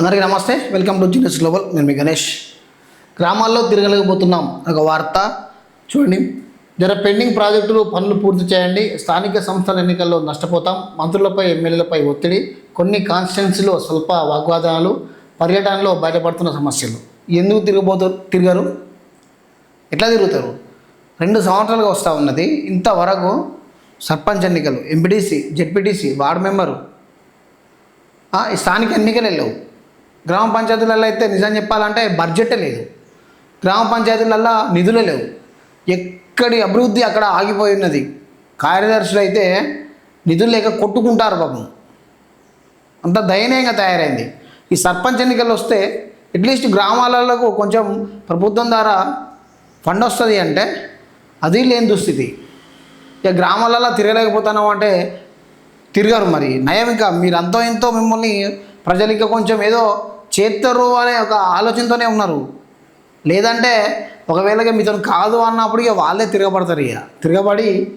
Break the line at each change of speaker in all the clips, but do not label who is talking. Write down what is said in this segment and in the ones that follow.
అందరికీ నమస్తే. Welcome to genius global నేను మీ గణేష్. గ్రామాల్లో తిరగలేకపోతున్నాం. ఒక వార్త చూడండి. జర పెండింగ్ ప్రాజెక్టులు పనులు పూర్తి చేయండి. స్థానిక సంస్థల ఎన్నికల్లో నష్టపోతాం. మంత్రులపై ఎమ్మెల్యేలపై ఒత్తిడి కొన్ని కాన్స్టిట్యున్సీలో స్వల్ప వాగ్వాదాలు పర్యటనలో బయటపడుతున్న సమస్యలు. ఎందుకు తిరగబోతు తిరగరు? ఎట్లా తిరుగుతారు? రెండు సంవత్సరాలుగా వస్తూ ఉన్నది. ఇంతవరకు సర్పంచ్ ఎన్నికలు ఎంపీటీసీ జెడ్పీటీసీ వార్డు మెంబరు స్థానిక ఎన్నికలు లేవు. గ్రామ పంచాయతీలలో అయితే నిజం చెప్పాలంటే బడ్జెటే లేదు. గ్రామ పంచాయతీలలో నిధులు లేవు. ఎక్కడి అభివృద్ధి అక్కడ ఆగిపోయి ఉన్నది? కార్యదర్శులు అయితే నిధులు లేక కొట్టుకుంటారు పాపం. అంత దయనీయంగా తయారైంది. ఈ సర్పంచ్ ఎన్నికలు వస్తే అట్లీస్ట్ గ్రామాలకు కొంచెం ప్రభుత్వం ద్వారా ఫండ్ వస్తుంది అంటే అది లేని దుస్థితి. ఇక గ్రామాలలో తిరగలేకపోతున్నాం అంటే తిరగరు మరి. నయం ఇంకా. మీరు అంతో ఎంతో మిమ్మల్ని ప్రజలు ఇంకా కొంచెం ఏదో చేస్తారు అనే ఒక ఆలోచనతోనే ఉన్నారు. లేదంటే ఒకవేళ మీతో కాదు అన్నప్పుడు ఇక వాళ్ళే తిరగబడతారు ఇక. తిరగబడి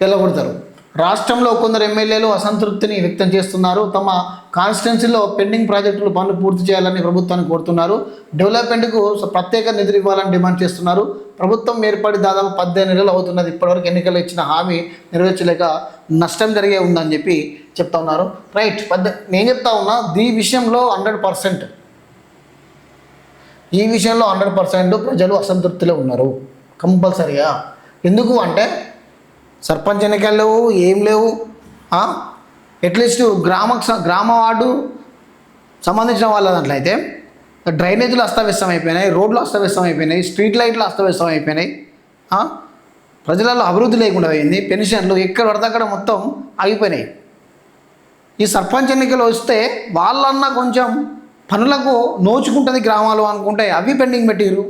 తెల్లగొడతారు. రాష్ట్రంలో కొందరు ఎమ్మెల్యేలు అసంతృప్తిని వ్యక్తం చేస్తున్నారు. తమ కాన్స్టిట్యున్సీలో పెండింగ్ ప్రాజెక్టులు పనులు పూర్తి చేయాలని ప్రభుత్వాన్ని కోరుతున్నారు. డెవలప్మెంట్కు ప్రత్యేక నిధులు ఇవ్వాలని డిమాండ్ చేస్తున్నారు. ప్రభుత్వం ఏర్పడి దాదాపు పద్దెనిమిది నెలలు అవుతున్నది. ఇప్పటివరకు ఎన్నికలు ఇచ్చిన హామీ నెరవేర్చలేక నష్టం జరిగే ఉందని చెప్పి చెప్తా ఉన్నారు. రైట్ పద్ద నేను చెప్తా ఉన్నా ఈ విషయంలో హండ్రెడ్ పర్సెంట్. ఈ విషయంలో హండ్రెడ్ పర్సెంట్ ప్రజలు అసంతృప్తిలో ఉన్నారు. కంపల్సరీగా ఎందుకు అంటే సర్పంచ్ ఎన్నికలు లేవు ఏం లేవు అట్లీస్ట్ గ్రామ గ్రామ వార్డు సంబంధించిన వాళ్ళ దాంట్లో అయితే డ్రైనేజీలు అస్తవ్యస్తం అయిపోయినాయి రోడ్లు అస్తవ్యస్తం అయిపోయినాయి స్ట్రీట్ లైట్లు అస్తవ్యస్తం అయిపోయినాయి ప్రజలలో అభివృద్ధి లేకుండా పోయింది పెన్షన్లు ఎక్కడ పడితే అక్కడ మొత్తం ఆగిపోయినాయి. ఈ సర్పంచ్ ఎన్నికలు వస్తే వాళ్ళన్నా కొంచెం పనులకు నోచుకుంటుంది గ్రామాలు అనుకుంటే అవి పెండింగ్ పెట్టిరు